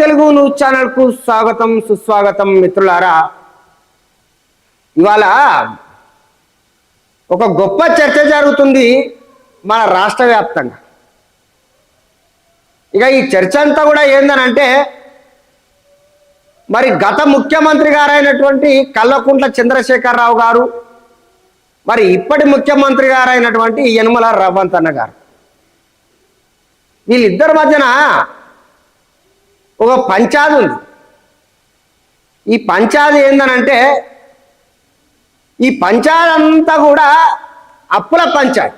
Telugu news ఛానల్కు స్వాగతం సుస్వాగతం మిత్రులారా. ఇవాళ ఒక గొప్ప చర్చ జరుగుతుంది మన రాష్ట్ర వ్యాప్తంగా. ఇక ఈ చర్చ అంతా కూడా ఏందనంటే మరి గత ముఖ్యమంత్రి గారైనటువంటి కల్లకుంట్ల చంద్రశేఖరరావు గారు మరి ఇప్పటి ముఖ్యమంత్రి గారైనటువంటి యనుమల రవంత్ అన్న గారు. వీళ్ళిద్దరి మధ్యన ఒక పంచాది ఉంది. ఈ పంచాది ఏందనంటే ఈ పంచాది అంతా కూడా అప్పుల పంచాది.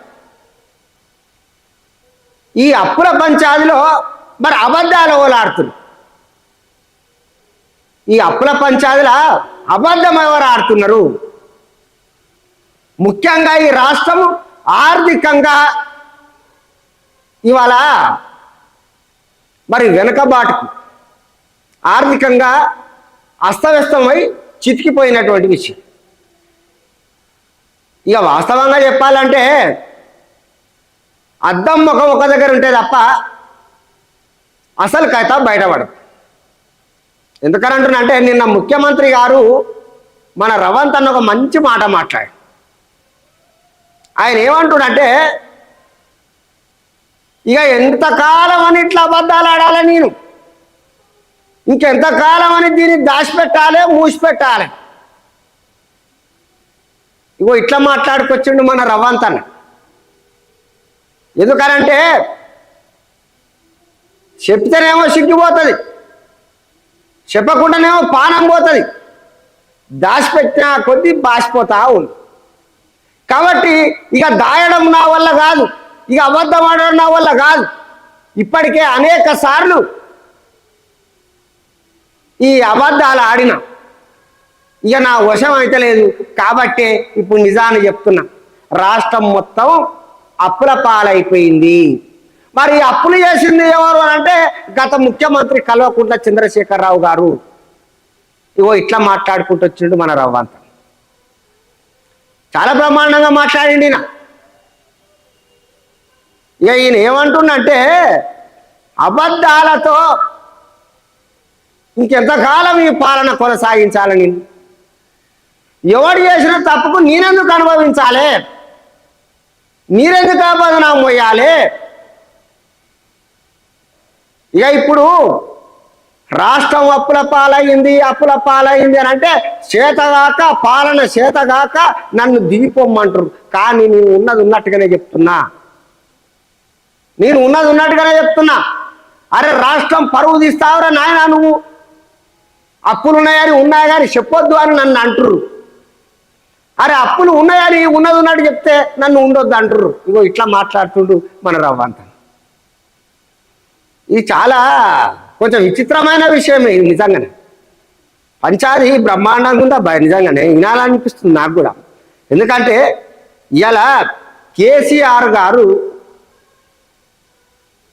ఈ అప్పుల పంచాదిలో మరి అబద్ధాలు ఓలాడుతుంది ఈ అప్పుల పంచాదిలో అబద్ధం ఎవరు ఆడుతున్నారు? ముఖ్యంగా ఈ రాష్ట్రం ఆర్థికంగా ఇవాళ మరి వెనుకబాటుకు ఆర్థికంగా అస్తవ్యస్తమై చితికిపోయినటువంటి విషయం. ఇక వాస్తవంగా చెప్పాలంటే అద్దం ముఖం ఒక దగ్గర ఉంటే తప్ప అసలు కథ బయటపడదు. ఎందుకనంటున్నా అంటే నిన్న ముఖ్యమంత్రి గారు మన రవంత్ అన్న ఒక మంచి మాట మాట్లాడు ఆయన ఏమంటున్నంటే ఇక ఎంతకాలం అని ఇట్లా అబద్ధాలు ఆడాలి నేను? ఇంకెంతకాలం అని దీన్ని దాచిపెట్టాలి మూసిపెట్టాలి? ఇగో ఇట్లా మాట్లాడుకొచ్చిండు మన రవ్వంతన్న ఎందుకనంటే చెప్తేనేమో సిగ్గిపోతుంది చెప్పకుండానేమో పానం పోతుంది. దాచిపెట్టిన కొద్దీ బాసిపోతా ఉంది కాబట్టి ఇక దాయడం నా వల్ల కాదు ఇక అబద్ధం ఆడడం నా వల్ల కాదు. ఇప్పటికే అనేక సార్లు ఈ అబద్ధాలు ఆడిన. ఇక నా వశం అయితే లేదు. కాబట్టే ఇప్పుడు నిజాన్ని చెప్తున్నా. రాష్ట్రం మొత్తం అప్పుల పాలైపోయింది. మరి ఈ అప్పులు చేసింది ఎవరు అంటే గత ముఖ్యమంత్రి కల్వకుంట్ల చంద్రశేఖరరావు గారు. ఇగో ఇట్లా మాట్లాడుకుంటూ వచ్చిండు మన రవ్వంత. చాలా బ్రహ్మాండంగా మాట్లాడిండి ఇక ఈయన ఏమంటుండంటే అబద్ధాలతో ఇంకెంతకాలం ఈ పాలన కొనసాగించాలని? ఎవడు చేసిన తప్పుకు నేనెందుకు అనుభవించాలి? మీరెందుకు బదనాం పోయాలి ఇక ఇప్పుడు రాష్ట్రం అప్పుల పాలయ్యింది అప్పుల పాలయ్యింది అని అంటే చేతగాక పాలన చేతగాక నన్ను దిగిపోమ్మంటారు కానీ నేను ఉన్నది ఉన్నట్టుగానే చెప్తున్నా. నేను ఉన్నది ఉన్నట్టుగానే చెప్తున్నా. అరే రాష్ట్రం పరువు తీస్తావురా నాయన నువ్వు. అప్పులు ఉన్నాయని ఉన్నాయి కానీ చెప్పొద్దు అని నన్ను అంటుర్రు. అరే అప్పులు ఉన్నాయని ఉన్నది ఉన్నట్టు చెప్తే నన్ను ఉండొద్దు అంటుర్రు. ఇగో ఇట్లా మాట్లాడుతుండు మన రవ్వంత ఇది చాలా కొంచెం విచిత్రమైన విషయమే ఇది నిజంగానే. పంచాది బ్రహ్మాండంగా ఉందా భయ నిజంగానే వినాలనిపిస్తుంది నాకు కూడా. ఎందుకంటే ఇలా కేసీఆర్ గారు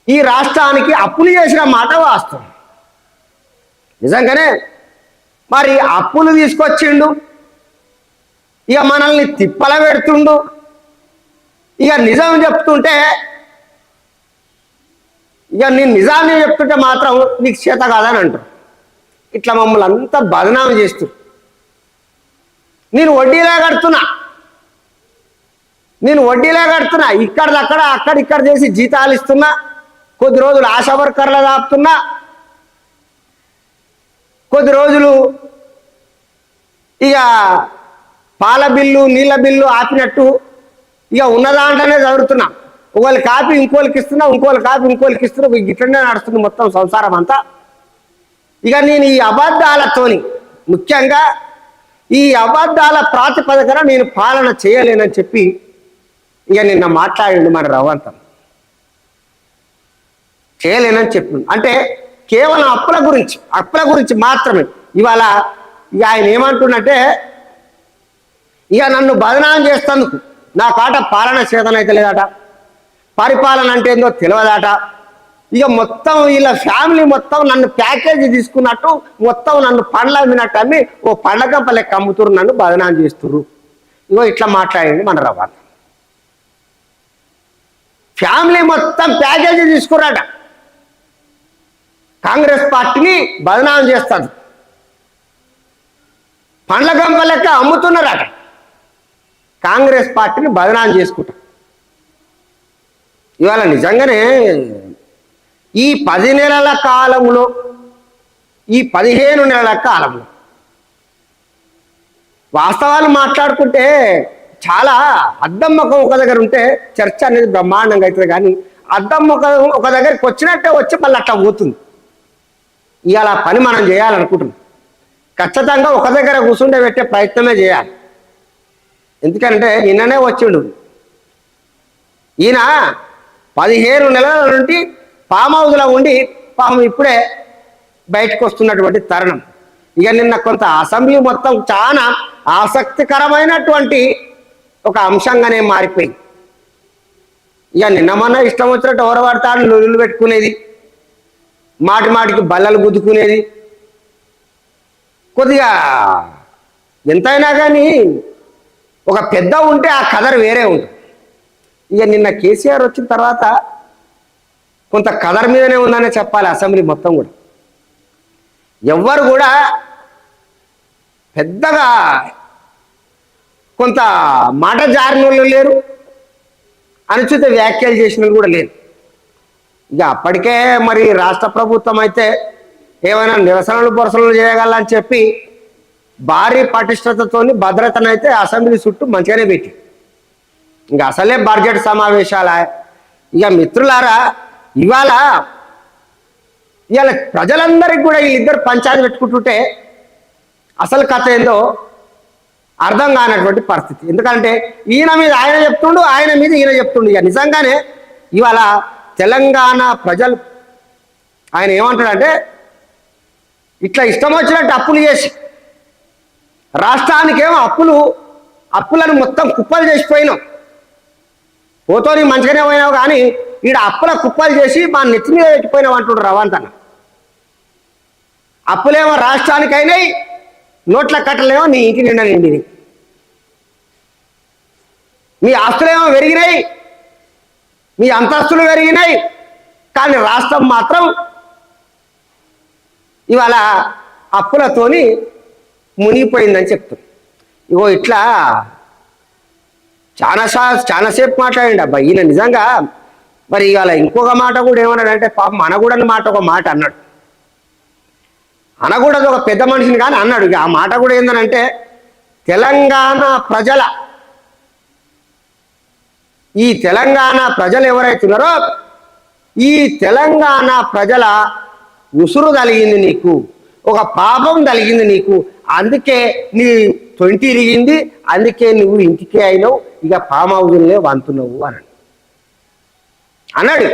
ఈ రాష్ట్రానికి అప్పులు చేసిన మాట వాస్తవం. నిజంగానే మరి అప్పులు తీసుకొచ్చిండు. ఇక మనల్ని తిప్పల పెడుతుండు. ఇక నిజం చెప్తుంటే ఇక నేను నిజాన్ని చెప్తుంటే మాత్రం నీకు చేత కాదని అంటారు. ఇట్లా మమ్మల్ని అంతా బదనాం చేస్తు నేను వడ్డీలా కడుతున్నా. నేను వడ్డీలా కడుతున్నా. ఇక్కడదక్కడ అక్కడ ఇక్కడ చేసి జీతాలు ఇస్తున్నా. కొద్ది రోజులు ఆశా వర్కర్లు దాపుతున్నా. కొద్ది రోజులు ఇక పాల బిల్లు నీళ్ళ బిల్లు ఆపినట్టు ఇక ఉన్న దాంట్లోనే చదువుతున్నా. ఒకళ్ళు కాపీ ఇంకోళ్ళకి ఇస్తున్నా ఇంకోళ్ళు కాపీ ఇంకోళ్ళకి ఇస్తున్నా ఇట్లనే నడుస్తుంది మొత్తం సంసారం అంతా. ఇక నేను ఈ అబద్ధాలతోని ముఖ్యంగా ఈ అబద్ధాల ప్రాతిపదికన నేను పాలన చేయలేనని చెప్పి ఇక నిన్న మాట్లాడండి మన రవంతం చేయలేనని చెప్పిండు అంటే కేవలం అప్పుల గురించి అప్పుల గురించి మాత్రమే. ఇవాళ ఇక ఆయన ఏమంటున్నట్టే ఇక నన్ను బదనాం చేస్తందుకు నా కాట పాలన చేతనైతే లేదట. పరిపాలన అంటే ఏందో తెలియదట ఇక మొత్తం వీళ్ళ ఫ్యామిలీ మొత్తం నన్ను ప్యాకేజీ తీసుకున్నట్టు మొత్తం నన్ను పండ్ల అమ్మినట్టు అమ్మి ఓ పండగ లెక్క అమ్ముతురు నన్ను బదనాం చేస్తురు ఇగో ఇట్లా మాట్లాడింది మన రవాణా. ఫ్యామిలీ మొత్తం ప్యాకేజీ తీసుకురాట. కాంగ్రెస్ పార్టీని బదనాం చేస్తారు పండ్ల గంప లెక్క అమ్ముతున్నారట. కాంగ్రెస్ పార్టీని బదనాం చేసుకుంటారు ఇవాళ నిజంగానే ఈ పది నెలల కాలంలో ఈ పదిహేను నెలల కాలంలో వాస్తవాలు మాట్లాడుకుంటే చాలా అద్దం ముఖం ఒక దగ్గర ఉంటే చర్చ అనేది బ్రహ్మాండంగా అవుతుంది కానీ అద్దం ముఖం ఒక దగ్గరికి వచ్చినట్టే వచ్చి మళ్ళీ అట్లా పోతుంది. ఇవాళ పని మనం చేయాలనుకుంటున్నాం. ఖచ్చితంగా ఒక దగ్గర కూర్చుండే పెట్టే ప్రయత్నమే చేయాలి. ఎందుకంటే నిన్ననే వచ్చిండు. ఈయన పదిహేను నెలల నుండి ఫామ్ హౌస్లో ఉండి పాపం ఇప్పుడే బయటకు వస్తున్నటువంటి తరుణం. ఇక నిన్న కొంత అసెంబ్లీ మొత్తం చాలా ఆసక్తికరమైనటువంటి ఒక అంశంగానే మారిపోయింది. ఇక నిన్న మొన్న ఇష్టం వచ్చినట్టు ఎవరు పడతాడు లొల్లు పెట్టుకునేది. మాటి మాటికి బల్లలు గుద్దుకునేది. కొద్దిగా ఎంతైనా కానీ ఒక పెద్ద ఉంటే ఆ కదర్ వేరే ఉంటుంది. ఇక నిన్న కేసీఆర్ వచ్చిన తర్వాత కొంత కదర్ మీదనే ఉందనే చెప్పాలి అసెంబ్లీ మొత్తం కూడా. ఎవ్వరు కూడా పెద్దగా కొంత మాట జారిన లేరు. అనుచిత వ్యాఖ్యలు చేసిన వాళ్ళు కూడా లేరు. ఇక అప్పటికే మరి రాష్ట్ర ప్రభుత్వం అయితే ఏమైనా నిరసనలు పొరసనలు చేయగలని చెప్పి భారీ పటిష్టతతోని భద్రతనైతే అసెంబ్లీ చుట్టూ మంచిగానే పెట్టి ఇంకా అసలే బడ్జెట్ సమావేశాల? ఇక మిత్రులారా ఇవాళ ఇవాళ ప్రజలందరికీ కూడా వీళ్ళిద్దరు పంచాయతీ పెట్టుకుంటుంటే అసలు కథ ఏందో అర్థం కానటువంటి పరిస్థితి. ఎందుకంటే ఈయన మీద ఆయన చెప్తుండు ఆయన మీద ఈయన చెప్తుండు. ఇక నిజంగానే ఇవాళ తెలంగాణ ప్రజలు ఆయన ఏమంటాడంటే ఇట్లా ఇష్టం వచ్చినట్టు అప్పులు చేసి రాష్ట్రానికేమో అప్పులు అప్పులను మొత్తం కుప్పలు చేసిపోయినాం పోతోని మంచిగానే పోయినావు కానీ ఈడ అప్పుల కుప్పలు చేసి మా నెత్తి మీద పెట్టిపోయినావు అంటుండ్రు రవాంతన అప్పులేమో రాష్ట్రానికైనాయి నోట్ల కట్టలేమో నీ ఇంటి నిండా నిండినాయి. మీ ఆస్తులేమో పెరిగినాయి మీ అంతస్తులు పెరిగినాయి. కానీ రాష్ట్రం మాత్రం ఇవాళ అప్పులతోని మునిగిపోయిందని చెప్తుంది. ఇగో ఇట్లా చాలా సా చాలాసేపు మాట్లాడండి అబ్బా. ఈయన నిజంగా మరి ఇవాళ ఇంకొక మాట కూడా ఏమన్నాడంటే పాప అనగూడని మాట ఒక మాట అన్నాడు. అనకూడదు ఒక పెద్ద మనిషిని కానీ అన్నాడు. ఆ మాట కూడా ఏంటంటే తెలంగాణ ప్రజల ఈ తెలంగాణ ప్రజలు ఎవరైతున్నారో ఈ తెలంగాణ ప్రజల ఉసురు కలిగింది నీకు ఒక పాపం కలిగింది నీకు. అందుకే నీ తొంటి ఇరిగింది అందుకే నువ్వు ఇంటికే అయినావు ఇక ఫామ్ హౌజులనే వంతున్నావు అని. అన్నాడు.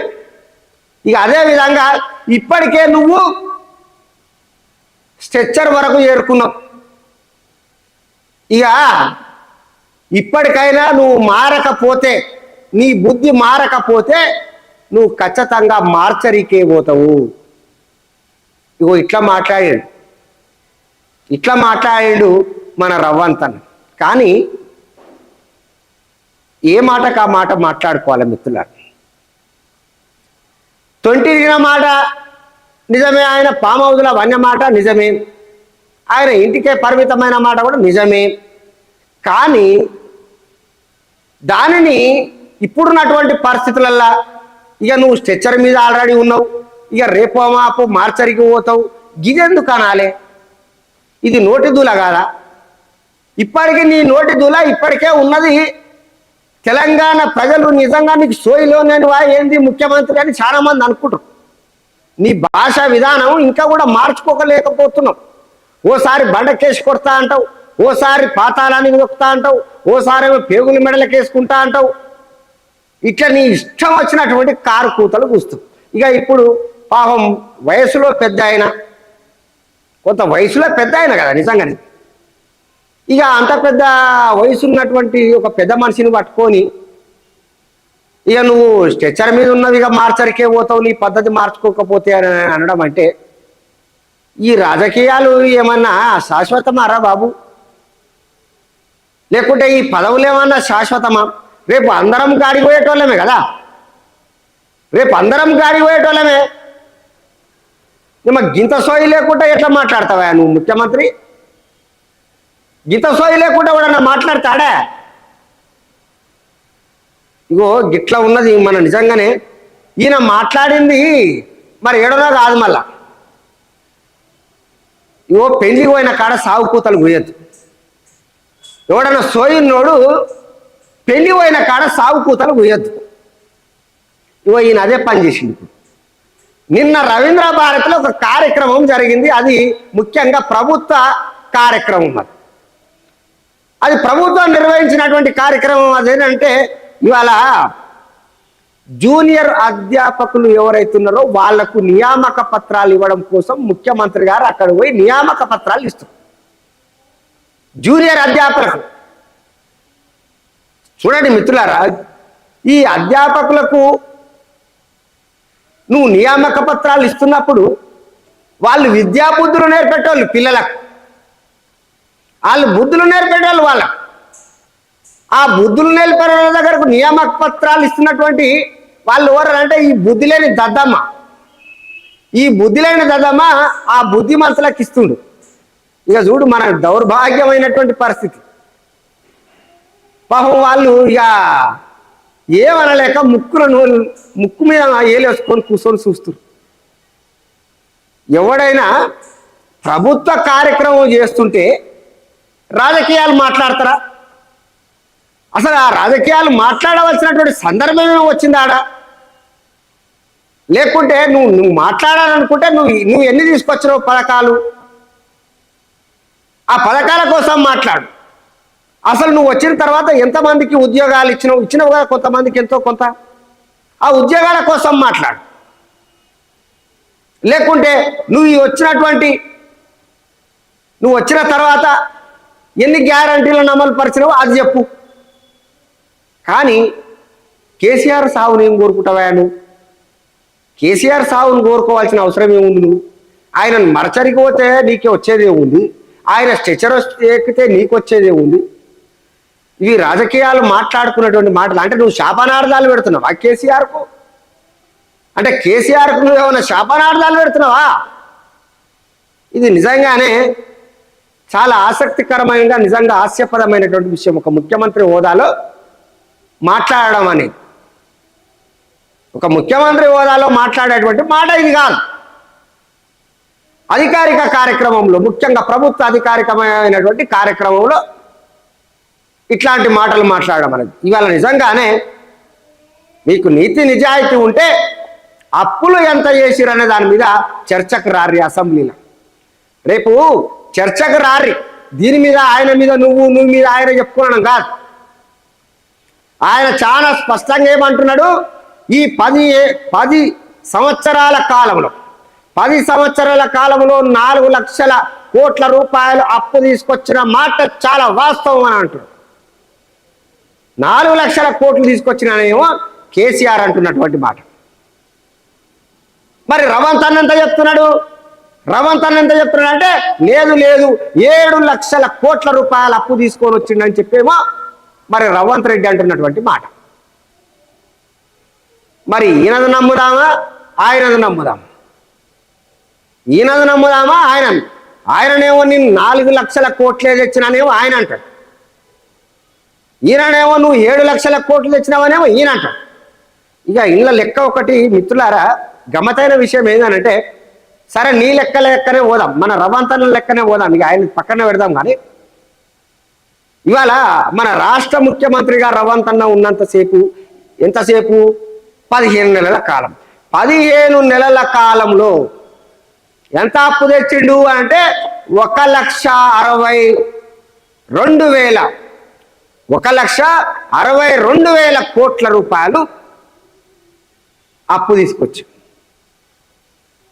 ఇక అదే విధంగా ఇప్పటికే నువ్వు స్ట్రెచ్చర్ వరకు చేరుకున్నావు ఇక ఇప్పటికైనా నువ్వు మారకపోతే నీ బుద్ధి మారకపోతే నువ్వు ఖచ్చితంగా మార్చరికే పోతావు. ఇగో ఇట్లా మాట్లాడాడు. ఇట్లా మాట్లాడాడు మన రవ్వంతన్. కానీ ఏ మాటకు ఆ మాట మాట్లాడుకోవాలి మిత్రులారు? తొంటిరిగిన మాట నిజమే ఆయన పామౌదుల వన్య మాట నిజమే. ఆయన ఇంటికే పరిమితమైన మాట కూడా నిజమే. కానీ దానిని ఇప్పుడున్నటువంటి పరిస్థితులల్లా ఇక నువ్వు స్ట్రెచ్చర్ మీద ఆల్రెడీ ఉన్నావు. ఇక రేపో మాపో మార్చరికి పోతావు. గిదెందుకు అనాలే? ఇది నోటి దూల కాదా? ఇప్పటికీ నీ నోటి దూల ఇప్పటికే ఉన్నది. తెలంగాణ ప్రజలు నిజంగా నీకు సోయిలోనని వా ఏంది ముఖ్యమంత్రి అని చాలామంది అనుకుంటారు నీ భాష విధానం ఇంకా కూడా మార్చుకోకలేకపోతున్నావు. ఓసారి బండకేసి కొడతా అంటావు. ఓసారి పాతాళానికి నొక్కుతా అంటావు. ఓసారి పేగుల మెడలకేసుకుంటా అంటావు. ఇట్లా నీ ఇష్టం వచ్చినటువంటి కారు కూతలు కూస్తూ. ఇక ఇప్పుడు పాపం వయసులో పెద్ద ఆయన కొంత వయసులో పెద్ద ఆయన కదా నిజంగానే. ఇక అంత పెద్ద వయసు ఉన్నటువంటి ఒక పెద్ద మనిషిని పట్టుకొని ఇక నువ్వు స్ట్రెచ్చర్ మీద ఉన్నది ఇక మార్చరికే పోతావు నీ పద్ధతి మార్చుకోకపోతే అని అనడం అంటే ఈ రాజకీయాలు ఏమన్నా శాశ్వతమారా బాబు? లేకుంటే ఈ పదవులు ఏమన్నా శాశ్వతమా? రేపు అందరం కాడిపోయేటోళ్ళమే కదా. రేపు అందరం కాడిపోయేటోళ్ళమే పోయేటోళ్ళమే. గింత సోయి లేకుండా ఎట్లా మాట్లాడతావా నువ్వు ముఖ్యమంత్రి? గింత సోయి లేకుండా ఎవడన్నా మాట్లాడతాడా? ఇగో గిట్లా ఉన్నది మన నిజంగానే. ఈయన మాట్లాడింది మరి ఏడోనా కాదు మళ్ళా. ఇగో పెళ్ళికి పోయిన కాడ సాగు కూతలు గుయ్యద్దు. ఎవడన్నా సోయినోడు పెళ్ళి పోయిన కాడ సాగు కూతలు పోయద్దు ఇవో ఈయన అదే పని చేసింది నిన్న రవీంద్ర భారతిలో ఒక కార్యక్రమం జరిగింది. అది ముఖ్యంగా ప్రభుత్వ కార్యక్రమం అది అది ప్రభుత్వం నిర్వహించినటువంటి కార్యక్రమం అదేంటంటే ఇవాళ జూనియర్ అధ్యాపకులు ఎవరైతున్నారో వాళ్ళకు నియామక పత్రాలు ఇవ్వడం కోసం ముఖ్యమంత్రి గారు అక్కడ పోయి నియామక పత్రాలు ఇస్తారు జూనియర్ అధ్యాపకులు. చూడండి మిత్రులారా ఈ అధ్యాపకులకు నువ్వు నియామక పత్రాలు ఇస్తున్నప్పుడు వాళ్ళు విద్యా బుద్ధులు నేర్పెట్టేవాళ్ళు పిల్లలకు. వాళ్ళు బుద్ధులు నేర్పేటోళ్ళు వాళ్ళకు. ఆ బుద్ధులు నేర్పే దగ్గరకు నియామక పత్రాలు ఇస్తున్నటువంటి వాళ్ళు ఎవరంటే ఈ బుద్ధి లేని దద్దమ్మ. ఈ బుద్ధి లేని దద్దమ్మ ఆ బుద్ధి మనసులకు ఇస్తుండు. ఇక చూడు మన దౌర్భాగ్యమైనటువంటి పరిస్థితి. పాపం వాళ్ళు ఇక ఏమనలేక ముక్కులను ముక్కు మీద ఏలేసుకొని కూర్చొని చూస్తారు ఎవడైనా ప్రభుత్వ కార్యక్రమం చేస్తుంటే రాజకీయాలు మాట్లాడతారా? అసలు ఆ రాజకీయాలు మాట్లాడవలసినటువంటి సందర్భమే ఏమో వచ్చింది ఆడ? లేకుంటే నువ్వు నువ్వు మాట్లాడాలనుకుంటే నువ్వు నువ్వు ఎన్ని తీసుకొచ్చినావు పథకాలు? ఆ పథకాల కోసం మాట్లాడు. అసలు నువ్వు వచ్చిన తర్వాత ఎంతమందికి ఉద్యోగాలు ఇచ్చినావు? ఇచ్చినావు కదా కొంతమందికి ఎంతో కొంత. ఆ ఉద్యోగాల కోసం మాట్లాడు. లేకుంటే నువ్వు ఈ వచ్చినటువంటి నువ్వు వచ్చిన తర్వాత ఎన్ని గ్యారంటీలను అమలు పరిచినావు అది చెప్పు. కానీ కేసీఆర్ సావును ఏం కోరుకుంటావా నువ్వు? కేసీఆర్ సావును కోరుకోవాల్సిన అవసరం ఏముంది నువ్వు? ఆయనను మరచరికి పోతే నీకే వచ్చేదే ఉంది ఆయన స్ట్రెచర్ ఎక్కితే నీకు వచ్చేదే ఉంది ఇవి రాజకీయాలు మాట్లాడుకున్నటువంటి మాటలు. అంటే నువ్వు శాపనార్థాలు పెడుతున్నావా కేసీఆర్కు? అంటే కేసీఆర్కు నువ్వు ఏమైనా శాపనార్థాలు పెడుతున్నావా? ఇది నిజంగానే చాలా ఆసక్తికరమైన నిజంగా హాస్యపరమైనటువంటి విషయం. ఒక ముఖ్యమంత్రి హోదాలో మాట్లాడడం అనేది. ఒక ముఖ్యమంత్రి హోదాలో మాట్లాడేటువంటి మాట ఇది కాదు. అధికారిక కార్యక్రమంలో ముఖ్యంగా ప్రభుత్వ అధికారికమైనటువంటి కార్యక్రమంలో ఇట్లాంటి మాటలు మాట్లాడడం అనేది ఇవాళ నిజంగానే మీకు నీతి నిజాయితీ ఉంటే అప్పులు ఎంత చేసిరనే దాని మీద చర్చకు రారి అసెంబ్లీలో. రేపు చర్చకు రారి దీని మీద ఆయన మీద నువ్వు నువ్వు మీద ఆయన చెప్పుకోవడం కాదు. ఆయన చాలా స్పష్టంగా ఏమంటున్నాడు? ఈ పది పది సంవత్సరాల కాలంలో పది సంవత్సరాల కాలంలో నాలుగు లక్షల కోట్ల రూపాయలు అప్పు తీసుకొచ్చిన మాట చాలా వాస్తవం అని అంటున్నాడు. నాలుగు లక్షల కోట్లు తీసుకొచ్చినానేమో కేసీఆర్ అంటున్నటువంటి మాట. మరి రవంత్ అన్న ఎంత చెప్తున్నాడు? రవంత్ అన్న ఎంత చెప్తున్నాడు అంటే లేదు లేదు ఏడు లక్షల కోట్ల రూపాయల అప్పు తీసుకొని వచ్చిండని చెప్పేమో మరి రవంత్ రెడ్డి అంటున్నటువంటి మాట. మరి ఈయనది నమ్ముదామా? ఆయనది నమ్ముదామా ఈయనది నమ్ముదామా? ఆయన ఆయననేమో నేను నాలుగు లక్షల కోట్లే తెచ్చినానేమో ఆయన అంటాడు. ఈయననేమో నువ్వు ఏడు లక్షల కోట్లు తెచ్చినావనేమో ఈయన ఇక ఇళ్ళ లెక్క ఒకటి మిత్రులారా గమ్మతైన విషయం ఏంటంటే సరే నీ లెక్క లెక్కనే పోదాం మన రవంతన లెక్కనే పోదాం ఇక ఆయన పక్కన పెడదాం కానీ ఇవాళ మన రాష్ట్ర ముఖ్యమంత్రిగా రవంత్ ఉన్నంతసేపు ఎంతసేపు? పదిహేను నెలల కాలం. పదిహేను నెలల కాలంలో ఎంత అప్పు తెచ్చిండు అంటే ఒక లక్ష అరవై రెండు వేల ఒక లక్ష అరవై రెండు వేల కోట్ల రూపాయలు అప్పు తీసుకొచ్చి.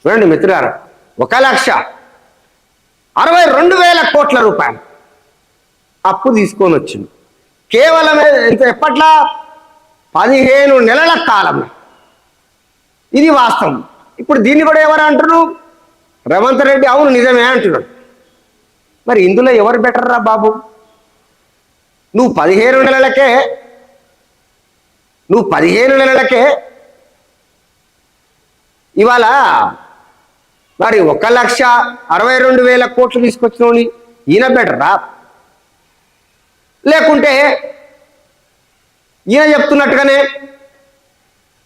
చూడండి మిత్రులారా ఒక లక్ష అరవై రెండు వేల కోట్ల రూపాయలు అప్పు తీసుకొని వచ్చింది. కేవలం ఎంత ఎప్పట్లా? పదిహేను నెలల కాలం. ఇది వాస్తవం. ఇప్పుడు దీన్ని కూడా ఎవరు అంటున్నారు? రేవంత్ రెడ్డి. అవును నిజమే అంటున్నాడు. మరి ఇందులో ఎవరు బెటర్ రా బాబు? నువ్వు పదిహేను నెలలకే నువ్వు పదిహేను నెలలకే ఇవాళ మరి ఒక లక్ష అరవై రెండు వేల కోట్లు తీసుకొచ్చినోని ఈయన బెటరా లేకుంటే ఈయన చెప్తున్నట్టుగానే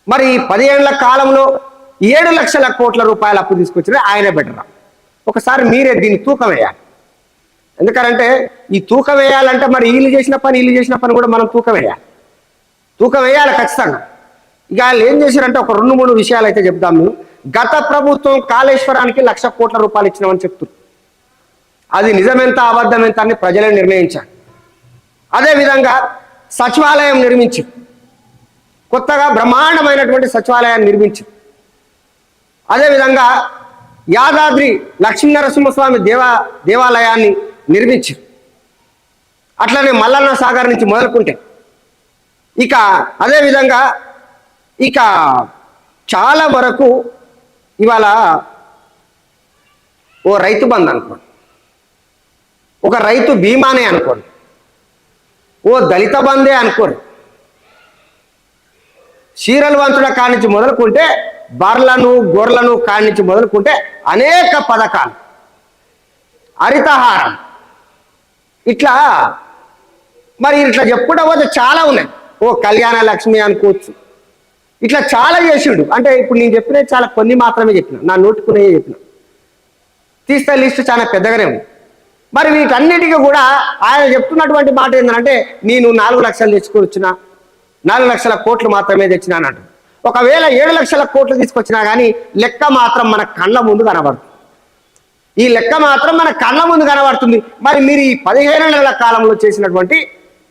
మరి ఈ పదిహేనుల కాలంలో ఏడు లక్షల కోట్ల రూపాయల అప్పు తీసుకొచ్చిన ఆయన బెటరా ఒకసారి మీరే దీన్ని తూకం వేయాలి. ఎందుకంటే ఈ తూక వేయాలంటే మరి వీళ్ళు చేసిన పని వీళ్ళు చేసిన పని కూడా మనం తూకం వేయాలి. తూక వేయాలి ఖచ్చితంగా. ఇక వాళ్ళు ఏం చేశారంటే ఒక రెండు మూడు విషయాలు అయితే చెప్దాము. గత ప్రభుత్వం కాళేశ్వరానికి లక్ష కోట్ల రూపాయలు ఇచ్చినామని చెప్తున్నారు అది నిజమెంత అబద్ధం ఎంత అని ప్రజలే నిర్ణయించారు. అదేవిధంగా సచివాలయం నిర్మించి కొత్తగా బ్రహ్మాండమైనటువంటి సచివాలయాన్ని నిర్మించి అదేవిధంగా యాదాద్రి లక్ష్మీనరసింహస్వామి దేవా దేవాలయాన్ని నిర్మించారు. అట్లనే మల్లన్న సాగర్ నుంచి మొదలుకుంటే ఇక అదేవిధంగా ఇక చాలా వరకు ఇవాళ ఓ రైతు బంధు అనుకోండి ఒక రైతు బీమానే అనుకోండి ఓ దళిత బందే అనుకోండి చీరలు వంచడం కానించి మొదలుకుంటే బర్లను గొర్రెలను కానించి మొదలుకుంటే అనేక పథకాలు హరితహారం ఇట్లా? మరి ఇట్లా చెప్పుకుంటా పోతే చాలా ఉన్నాయి. ఓ కళ్యాణ లక్ష్మి అనుకోవచ్చు. ఇట్లా చాలా చేసిండు. అంటే ఇప్పుడు నేను చెప్పిన చాలా కొన్ని మాత్రమే చెప్పిన. నా నోటుకునే చెప్పిన. తీస్తే లిస్ట్ చాలా పెద్దగానే ఉంది. మరి వీటన్నిటికీ కూడా ఆయన చెప్తున్నటువంటి మాట ఏంటంటే నేను నాలుగు లక్షలు తెచ్చుకొచ్చిన నాలుగు లక్షల కోట్లు మాత్రమే తెచ్చినా ఒకవేళ ఏడు లక్షల కోట్లు తీసుకొచ్చినా కానీ లెక్క మాత్రం మన కళ్ళ ముందు కనబడుతుంది ఈ లెక్క మాత్రం మన కళ్ళ ముందు కనబడుతుంది. మరి మీరు ఈ పదిహేను నెలల కాలంలో చేసినటువంటి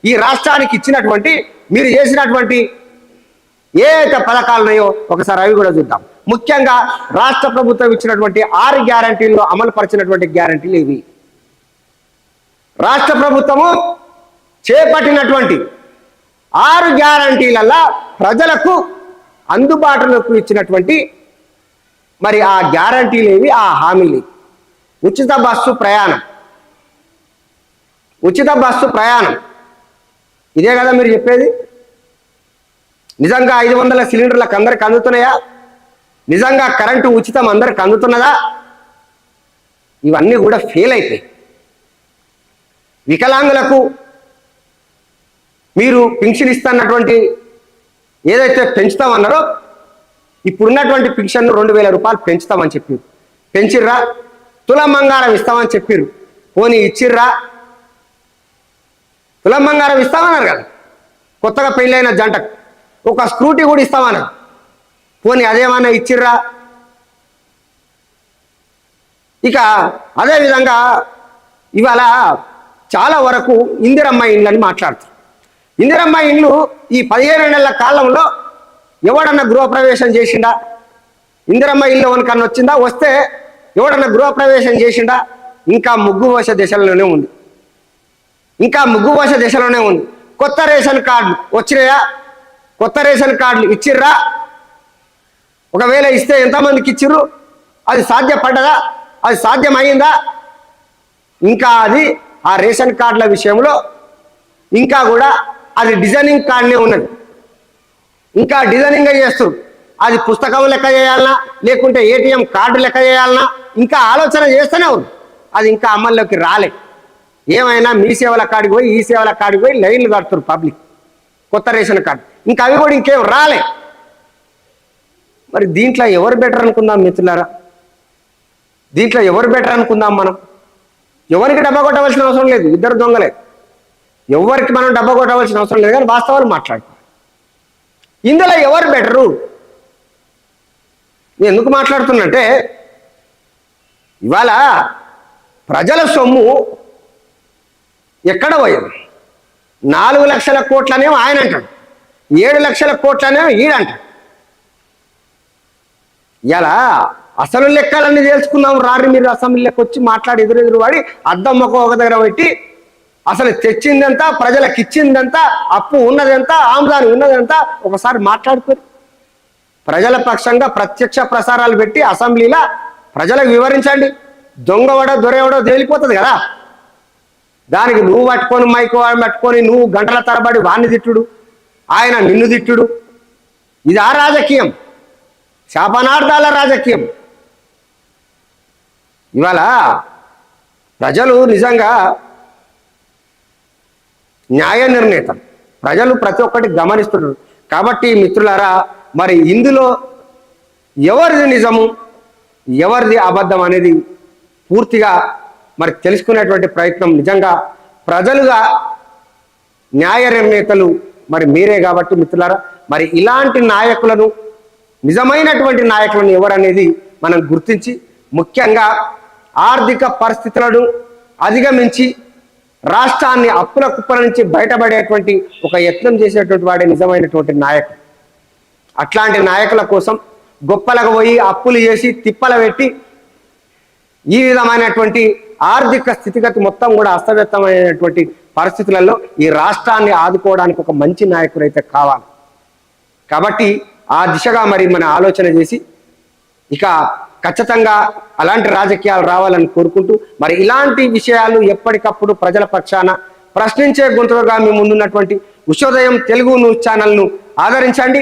ఈ రాష్ట్రానికి ఇచ్చినటువంటి మీరు చేసినటువంటి ఏ అయితే పథకాలు ఉన్నాయో ఒకసారి అవి కూడా చూద్దాం. ముఖ్యంగా రాష్ట్ర ప్రభుత్వం ఇచ్చినటువంటి ఆరు గ్యారంటీల్లో అమలు పరిచినటువంటి గ్యారంటీలు ఇవి. రాష్ట్ర ప్రభుత్వము చేపట్టినటువంటి ఆరు గ్యారంటీలలో ప్రజలకు అందుబాటులోకి ఇచ్చినటువంటి మరి ఆ గ్యారంటీలు ఆ హామీలు ఉచిత బస్సు ప్రయాణం. ఉచిత బస్సు ప్రయాణం. ఇదే కదా మీరు చెప్పేది? నిజంగా ఐదు వందల సిలిండర్లకు అందరికి అందుతున్నాయా? నిజంగా కరెంటు ఉచితం అందరికి అందుతున్నదా? ఇవన్నీ కూడా ఫెయిల్ అయిపోయి వికలాంగులకు మీరు పింఛన్ ఇస్తున్నటువంటి ఏదైతే పెంచుతామన్నారో ఇప్పుడున్నటువంటి పింఛన్ రెండు వేల రూపాయలు పెంచుతామని చెప్పి. పెంచిర్రా? తులం బంగారం ఇస్తామని చెప్పారు పోనీ ఇచ్చిర్రా? తులం బంగారం ఇస్తామన్నారు కదా. కొత్తగా పెళ్ళైన జంటకు. ఒక స్క్రూటీ కూడా ఇస్తామన్నారు. పోనీ అదేమన్నా ఇచ్చిర్రా? ఇక అదేవిధంగా ఇవాళ చాలా వరకు ఇందిరమ్మ ఇండ్లని మాట్లాడుతారు ఇందిరమ్మ ఇండ్లు ఈ పదిహేను నెలల కాలంలో ఎవడన్నా గృహప్రవేశం చేసిండా? ఇందిరమ్మ ఇల్లు వనకన్నా వచ్చిందా? వస్తే ఎవడన్నా గృహప్రవేశం చేసిండా? ఇంకా ముగ్గు పోస దశలోనే ఉంది. ఇంకా ముగ్గు పోస దశలోనే ఉంది. కొత్త రేషన్ కార్డులు వచ్చినాయా? కొత్త రేషన్ కార్డులు ఇచ్చిర్రా? ఒకవేళ ఇస్తే ఎంతమందికి ఇచ్చిర్రు? అది సాధ్యపడ్డదా? అది సాధ్యమైందా? ఇంకా అది ఆ రేషన్ కార్డుల విషయంలో ఇంకా కూడా అది డిజైనింగ్ కార్డునే ఉన్నది. ఇంకా డిజైనింగ్ చేస్తారు అది పుస్తకం లెక్క చేయాలనా? లేకుంటే ఏటీఎం కార్డు లెక్క చేయాలనా? ఇంకా ఆలోచన చేస్తూనే ఉంది. అది ఇంకా అమల్లోకి రాలే. ఏమైనా మీ సేవల కాడికి పోయి ఈ సేవల కాడికి పోయి లైన్లు కడుతున్నారు పబ్లిక్. కొత్త రేషన్ కార్డు. ఇంకా అవి కూడా ఇంకేం రాలే. మరి దీంట్లో ఎవరు బెటర్ అనుకుందాం మిత్రులారా? దీంట్లో ఎవరు బెటర్ అనుకుందాం మనం? ఎవరికి డబ్బా కొట్టవలసిన అవసరం లేదు. ఇద్దరు దొంగలే. ఎవరికి మనం డబ్బా కొట్టవలసిన అవసరం లేదు కానీ వాస్తవాలు మాట్లాడుతాం ఇందులో ఎవరు బెటరు? నేను ఎందుకు మాట్లాడుతున్నంటే ఇవాళ ప్రజల సొమ్ము ఎక్కడ పోయింది? నాలుగు లక్షల కోట్లనేమో ఆయన అంటాడు. ఏడు లక్షల కోట్లనేమో ఈడంటాడు ఇలా అసలు లెక్కలన్నీ తెలుసుకుందాం రారి మీరు అసెంబ్లీలోకి వచ్చి మాట్లాడి ఎదురెదురు వాడి అద్దం ఒక దగ్గర పెట్టి అసలు తెచ్చిందంతా ప్రజలకు ఇచ్చిందంతా అప్పు ఉన్నదంతా ఆమ్దాని ఉన్నదంతా ఒకసారి మాట్లాడుకోరు. ప్రజల పక్షంగా ప్రత్యక్ష ప్రసారాలు పెట్టి అసెంబ్లీలో ప్రజలకు వివరించండి. దొంగవడో దొరేవడో తేలిపోతుంది కదా. దానికి నువ్వు పట్టుకొని మైకు పట్టుకొని నువ్వు గంటల తరబడి వాణ్ణి తిట్టుడు. ఆయన నిన్ను తిట్టుడు. ఇది ఆ రాజకీయం. శాపనార్థాల రాజకీయం. ఇవాళ ప్రజలు నిజంగా న్యాయ నిర్ణేత. ప్రజలు ప్రతి ఒక్కటి గమనిస్తున్నారు. కాబట్టి మిత్రులారా మరి ఇందులో ఎవరిది నిజము ఎవరిది అబద్ధం అనేది పూర్తిగా మరి తెలుసుకునేటువంటి ప్రయత్నం నిజంగా ప్రజలుగా న్యాయ నిర్ణేతలు మరి మీరే కాబట్టి మిత్రులారా మరి ఇలాంటి నాయకులను నిజమైనటువంటి నాయకులను ఎవరనేది మనం గుర్తించి ముఖ్యంగా ఆర్థిక పరిస్థితులను అధిగమించి రాష్ట్రాన్ని అప్పుల కుప్పల నుంచి బయటపడేటువంటి ఒక యత్నం చేసేటువంటి వాడే నిజమైనటువంటి నాయకుడు. అట్లాంటి నాయకుల కోసం గొప్పలకు పోయి అప్పులు చేసి తిప్పల పెట్టి ఈ విధమైనటువంటి ఆర్థిక స్థితిగతి మొత్తం కూడా అస్తవ్యస్తమైనటువంటి పరిస్థితులలో ఈ రాష్ట్రాన్ని ఆదుకోవడానికి ఒక మంచి నాయకుడు అయితే కావాలి. కాబట్టి ఆ దిశగా మరి మన ఆలోచన చేసి ఇక ఖచ్చితంగా అలాంటి రాజకీయాలు రావాలని కోరుకుంటూ మరి ఇలాంటి విషయాలు ఎప్పటికప్పుడు ప్రజల పక్షాన ప్రశ్నించే గొంతుగా మీ ముందున్నటువంటి ఉషోదయం తెలుగు న్యూస్ ఛానల్ను ఆదరించండి.